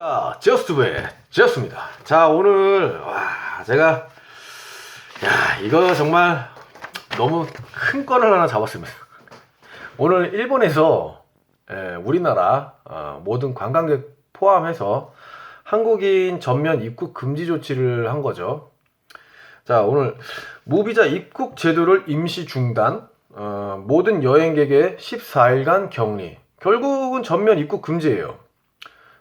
자, 저스트브의 저스입니다. 자, 오늘 와, 제가 야, 이거 정말 너무 큰 건을 하나 잡았습니다. 오늘 일본에서 예, 우리나라 어, 모든 관광객 포함해서 한국인 전면 입국 금지 조치를 한 거죠. 자, 오늘 무비자 입국 제도를 임시 중단, 어, 모든 여행객의 14일간 격리. 결국은 전면 입국 금지예요.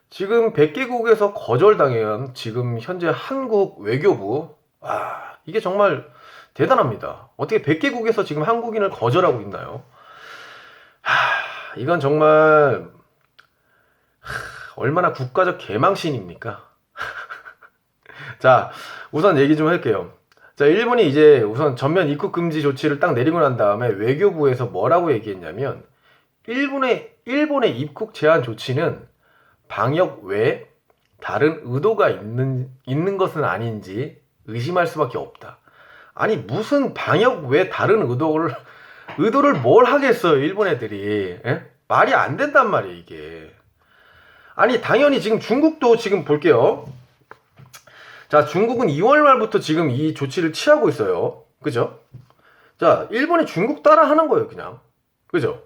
지금 100개국에서 거절당한 지금 현재 한국 외교부 와 이게 정말 대단합니다. 어떻게 100개국에서 지금 한국인을 거절하고 있나요? 하, 이건 정말 하, 얼마나 국가적 개망신입니까? 자 우선 얘기 좀 할게요. 자 일본이 이제 우선 전면 입국 금지 조치를 딱 내리고 난 다음에 외교부에서 뭐라고 얘기했냐면 일본의 일본의 입국 제한 조치는 방역 외에 다른 의도가 있는, 있는 것은 아닌지 의심할 수밖에 없다. 아니, 무슨 방역 외에 다른 의도를, 의도를 뭘 하겠어요, 일본 애들이. 에? 말이 안 된단 말이에요, 이게. 아니, 당연히 지금 중국도 지금 볼게요. 자, 중국은 2월 말부터 지금 이 조치를 취하고 있어요. 그죠? 자, 일본이 중국 따라 하는 거예요, 그냥. 그죠?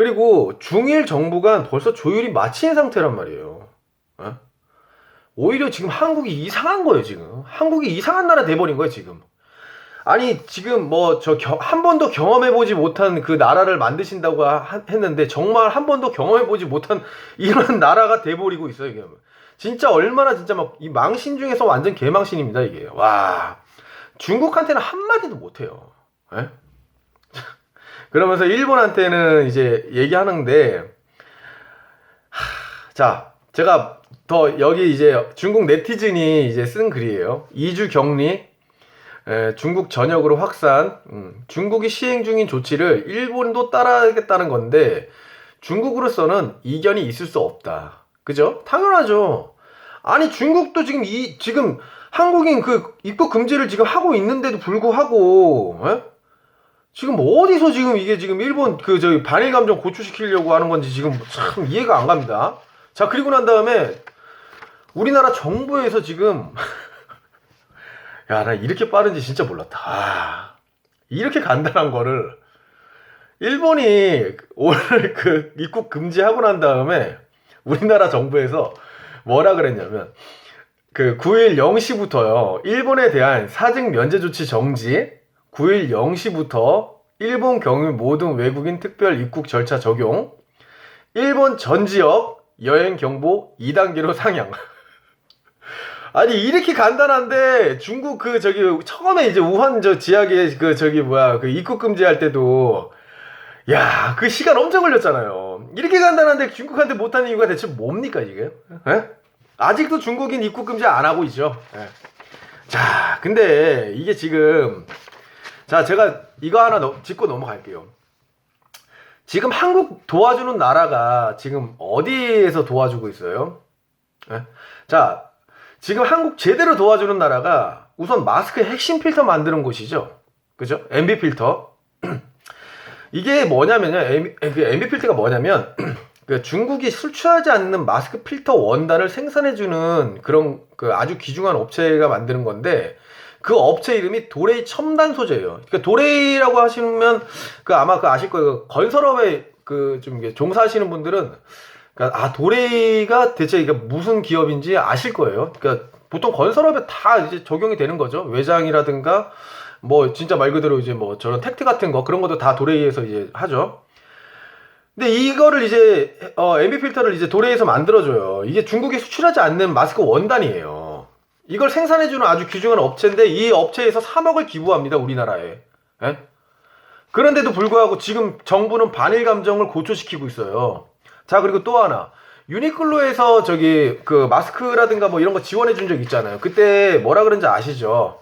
그리고 중일 정부가 벌써 조율이 마친 상태란 말이에요. 어? 오히려 지금 한국이 이상한 거예요, 지금. 한국이 이상한 나라 돼버린 거예요, 지금. 아니, 지금 뭐, 저, 한 번도 경험해보지 못한 그 나라를 만드신다고 하, 했는데, 정말 한 번도 경험해보지 못한 이런 나라가 돼버리고 있어요, 이게. 진짜 얼마나 진짜 막, 이 망신 중에서 완전 개망신입니다, 이게. 와. 중국한테는 한마디도 못해요. 에? 그러면서 일본한테는 이제 얘기하는데 하, 자 제가 더 여기 이제 중국 네티즌이 이제 쓴 글이에요. 2주 격리 에, 중국 전역으로 확산 음, 중국이 시행 중인 조치를 일본도 따라하겠다는 건데 중국으로서는 이견이 있을 수 없다. 그죠? 당연하죠. 아니 중국도 지금 이 지금 한국인 그 입국 금지를 지금 하고 있는데도 불구하고 에? 지금 어디서 지금 이게 지금 일본 그 저기 반일 감정 고취시키려고 하는 건지 지금 참 이해가 안 갑니다. 자 그리고 난 다음에 우리나라 정부에서 지금 야 나 이렇게 빠른지 진짜 몰랐다. 아, 이렇게 간단한 거를 일본이 오늘 그 입국 금지하고 난 다음에 우리나라 정부에서 뭐라 그랬냐면 그 9일 0시부터요 일본에 대한 사증 면제 조치 정지 9일 0시부터 일본 경유 모든 외국인 특별 입국 절차 적용, 일본 전 지역 여행 경보 2단계로 상향. 아니 이렇게 간단한데 중국 그 저기 처음에 이제 우한 저 지역에 그 저기 뭐야 그 입국 금지할 때도 야 그 시간 엄청 걸렸잖아요. 이렇게 간단한데 중국한테 못하는 이유가 대체 뭡니까 이게? 에? 아직도 중국인 입국 금지 안 하고 있죠. 에. 자 근데 이게 지금 자, 제가 이거 하나 넣, 짚고 넘어갈게요. 지금 한국 도와주는 나라가 지금 어디에서 도와주고 있어요? 네? 자, 지금 한국 제대로 도와주는 나라가 우선 마스크 핵심 필터 만드는 곳이죠. 그죠? MB 필터. 이게 뭐냐면요. MB, 그 MB 필터가 뭐냐면 그 중국이 수출하지 않는 마스크 필터 원단을 생산해주는 그런 그 아주 귀중한 업체가 만드는 건데 그 업체 이름이 도레이 첨단 소재예요. 그러니까 도레이라고 하시면 그 아마 그 아실 거예요. 건설업에 그 좀 종사하시는 분들은 그러니까 아 도레이가 대체 이게 무슨 기업인지 아실 거예요. 그러니까 보통 건설업에 다 이제 적용이 되는 거죠. 외장이라든가 뭐 진짜 말 그대로 이제 뭐 저런 택트 같은 거 그런 것도 다 도레이에서 이제 하죠. 근데 이거를 이제 어 MB 필터를 이제 도레이에서 만들어줘요. 이게 중국에 수출하지 않는 마스크 원단이에요. 이걸 생산해주는 아주 귀중한 업체인데 이 업체에서 3억을 기부합니다 우리나라에. 에? 예? 그런데도 불구하고 지금 정부는 반일 감정을 고초시키고 있어요. 자 그리고 또 하나. 유니클로에서 저기 그 마스크라든가 뭐 이런 거 지원해 준 적 있잖아요. 그때 뭐라 그런지 아시죠?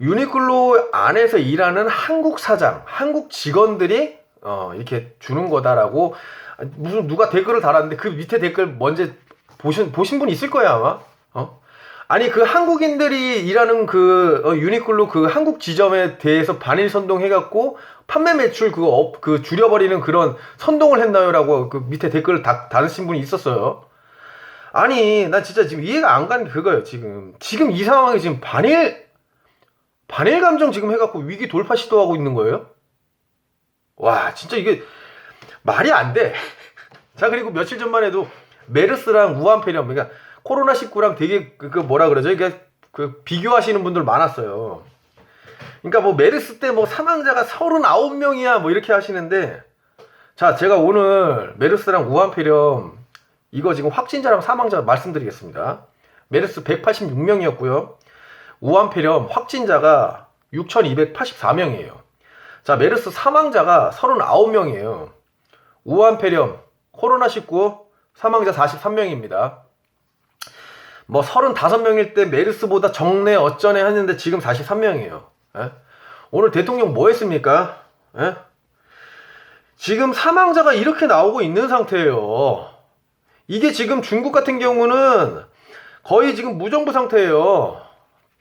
유니클로 안에서 일하는 한국 사장 한국 직원들이 어 이렇게 주는 거다라고 무슨 누가 댓글을 달았는데 그 밑에 댓글 먼저 보신 보신 분 있을 거야 아마 어? 아니 그 한국인들이 일하는 그 어, 유니클로 그 한국 지점에 대해서 반일 선동해갖고 판매 매출 그거 업, 그 줄여버리는 그런 선동을 했나요라고 그 밑에 댓글을 다, 달으신 분이 있었어요. 아니, 난 진짜 지금 이해가 안 가는 게 그거예요, 지금. 지금 이 상황에 지금 반일, 반일 감정 지금 해갖고 위기 돌파 시도하고 있는 거예요? 와, 진짜 이게 말이 안 돼. 자, 그리고 며칠 전만 해도 메르스랑 우한폐렴, 그러니까 코로나 19랑 되게 그, 그 뭐라 그러죠? 이게 그 비교하시는 분들 많았어요. 그러니까 뭐 메르스 때 뭐 사망자가 39명이야 뭐 이렇게 하시는데 자, 제가 오늘 메르스랑 우한폐렴 이거 지금 확진자랑 사망자 말씀드리겠습니다. 메르스 186명이었고요. 우한폐렴 확진자가 6,284명이에요. 자, 메르스 사망자가 39명이에요. 우한폐렴, 코로나19 사망자 43명입니다. 뭐 35명일 때 메르스보다 적네 어쩌네 했는데 지금 43명이에요. 예? 오늘 대통령 뭐 했습니까? 예? 지금 사망자가 이렇게 나오고 있는 상태예요. 이게 지금 중국 같은 경우는 거의 지금 무정부 상태예요.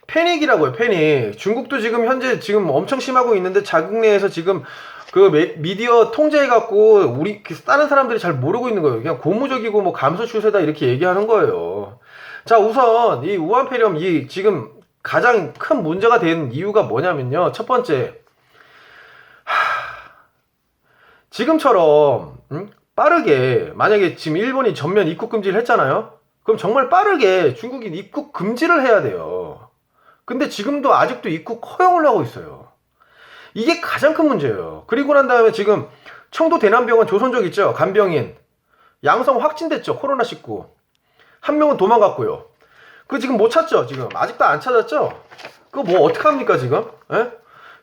패닉이라고요, 패닉. 중국도 지금 현재 지금 엄청 심하고 있는데 자국 내에서 지금 그 매- 미디어 통제해갖고 우리 그 다른 사람들이 잘 모르고 있는 거예요. 그냥 고무적이고 뭐 감소 추세다 이렇게 얘기하는 거예요. 자, 우선 이 우한폐렴 이 지금 가장 큰 문제가 된 이유가 뭐냐면요. 첫 번째, 지금처럼 음? 빠르게 만약에 지금 일본이 전면 입국 금지를 했잖아요. 그럼 정말 빠르게 중국인 입국 금지를 해야 돼요. 근데 지금도 아직도 입국 허용을 하고 있어요. 이게 가장 큰 문제예요. 그리고 난 다음에 지금 청도 대남병원 조선족 있죠? 간병인 양성 확진됐죠? 코로나19 한 명은 도망갔고요. 그 지금 못 찾죠? 지금 아직도 안 찾았죠? 그거 뭐 어떡합니까 지금? 예?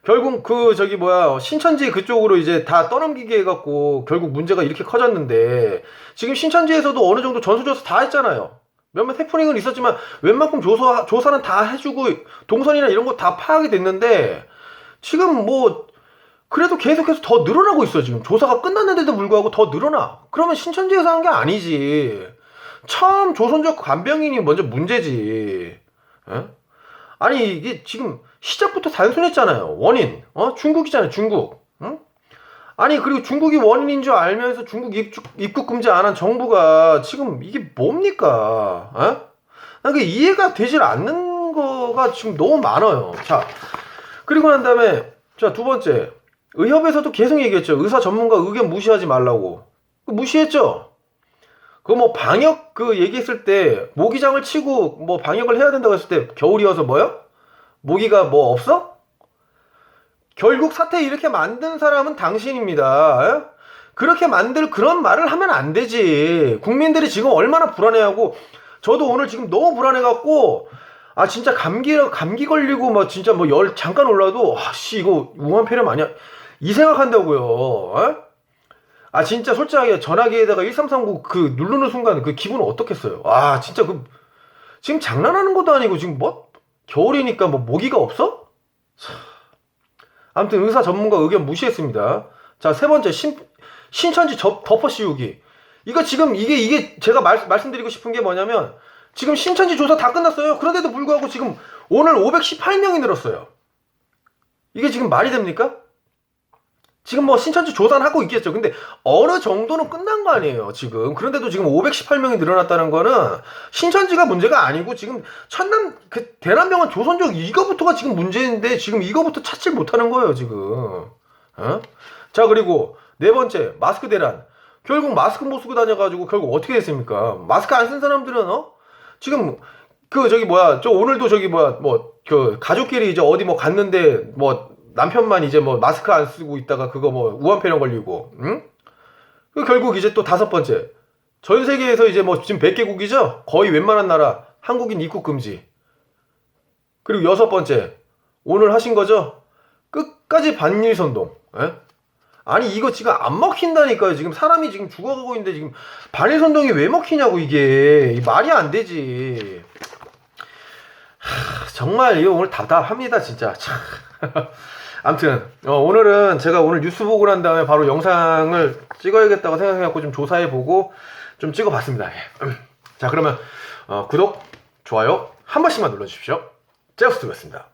결국 그 저기 뭐야 신천지 그쪽으로 이제 다 떠넘기게 해갖고 결국 문제가 이렇게 커졌는데 지금 신천지에서도 어느 정도 전수조사 다 했잖아요. 몇몇 해프닝은 있었지만 웬만큼 조사 조사는 다 해주고 동선이나 이런 거 다 파악이 됐는데 지금 뭐 그래도 계속해서 더 늘어나고 있어 지금 조사가 끝났는데도 불구하고 더 늘어나. 그러면 신천지에서 한 게 아니지. 처음 조선족 간병인이 먼저 문제지. 예? 아니 이게 지금 시작부터 단순했잖아요. 원인. 어? 중국이잖아요. 중국. 응? 아니 그리고 중국이 원인인 줄 알면서 중국 입국, 입국 금지 안 한 정부가 지금 이게 뭡니까? 어? 난 그게 이해가 되질 않는 거가 지금 너무 많아요. 자 그리고 난 다음에 자 두 번째 의협에서도 계속 얘기했죠. 의사 전문가 의견 무시하지 말라고. 그 무시했죠. 그 뭐 방역 그 얘기했을 때 모기장을 치고 뭐 방역을 해야 된다고 했을 때 겨울이어서 뭐요? 모기가 뭐 없어? 결국 사태 이렇게 만든 사람은 당신입니다. 에? 그렇게 만들 그런 말을 하면 안 되지. 국민들이 지금 얼마나 불안해하고 저도 오늘 지금 너무 불안해갖고 아 진짜 감기 감기 걸리고 뭐 진짜 뭐 열 잠깐 올라도 아씨 이거 우한 폐렴 아니야 이 생각한다고요. 에? 아 진짜 솔직하게 전화기에다가 1339 그 누르는 순간 그 기분 어떻겠어요? 아 진짜 그 지금 장난하는 것도 아니고 지금 뭐 겨울이니까 뭐 모기가 없어? 참. 아무튼 의사 전문가 의견 무시했습니다. 자 세 번째 신 신천지 접, 덮어 씌우기. 이거 지금 이게 이게 제가 말, 말씀드리고 싶은 게 뭐냐면 지금 신천지 조사 다 끝났어요. 그런데도 불구하고 지금 오늘 518명이 늘었어요. 이게 지금 말이 됩니까? 지금 뭐 신천지 조사하고 있겠죠. 근데 어느 정도는 끝난 거 아니에요, 지금. 그런데도 지금 518명이 늘어났다는 거는 신천지가 문제가 아니고 지금 천남, 그 대남병원 조선족 이거부터가 지금 문제인데 지금 이거부터 찾질 못하는 거예요, 지금. 어? 자, 그리고 네 번째, 마스크 대란. 결국 마스크 못 쓰고 다녀가지고 결국 어떻게 됐습니까? 마스크 안 쓴 사람들은, 어? 지금 그 저기 뭐야, 저 오늘도 저기 뭐야, 뭐, 그 가족끼리 이제 어디 뭐 갔는데 뭐 남편만 이제 뭐 마스크 안 쓰고 있다가 그거 뭐 우한폐렴 걸리고, 응? 그 결국 이제 또 다섯 번째. 전 세계에서 이제 뭐 지금 100개국이죠? 거의 웬만한 나라 한국인 입국 금지. 그리고 여섯 번째. 오늘 하신 거죠? 끝까지 반일 선동. 예? 아니 이거 지금 안 먹힌다니까요. 지금 사람이 지금 죽어가고 있는데 지금 반일 선동이 왜 먹히냐고 이게 말이 안 되지. 하, 정말 이거 오늘 답답합니다 진짜. 참. 아무튼 어, 오늘은 제가 오늘 뉴스 보고 난 다음에 바로 영상을 찍어야겠다고 생각해갖고 좀 조사해보고 좀 찍어봤습니다. 예. 자 그러면 어, 구독, 좋아요 한 번씩만 눌러주십시오. 제우스였습니다.